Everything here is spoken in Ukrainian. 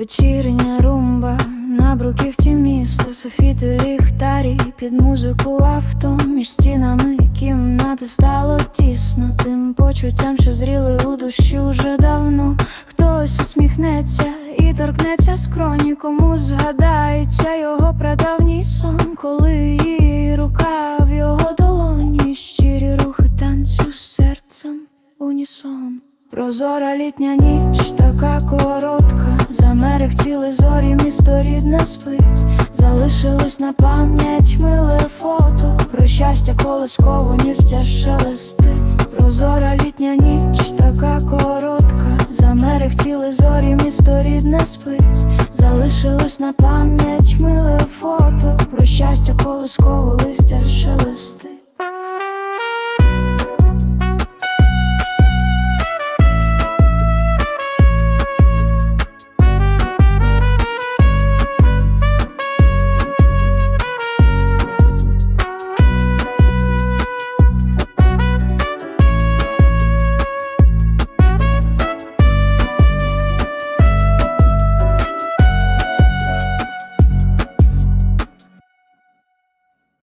Вечірня румба на бруківці міста, софіти ліхтарі під музику авто між стінами кімнати стало тісно, тим почуттям, що зріли у душі уже давно. Хтось усміхнеться і торкнеться скроні, кому згадається його прадавній сон, коли її рука в його долоні, щирі рухи танцю з серцем унісон. Прозора літня ніч, така коротка, замерехтіли зорі, місто рідне спить, залишилось на пам'ять миле фото, про щастя колисково нігтя шелестить. Прозора літня ніч, така коротка, замерехтіли зорі, місто рідне спить, залишилось на пам'ять миле фото, про щастя колисково.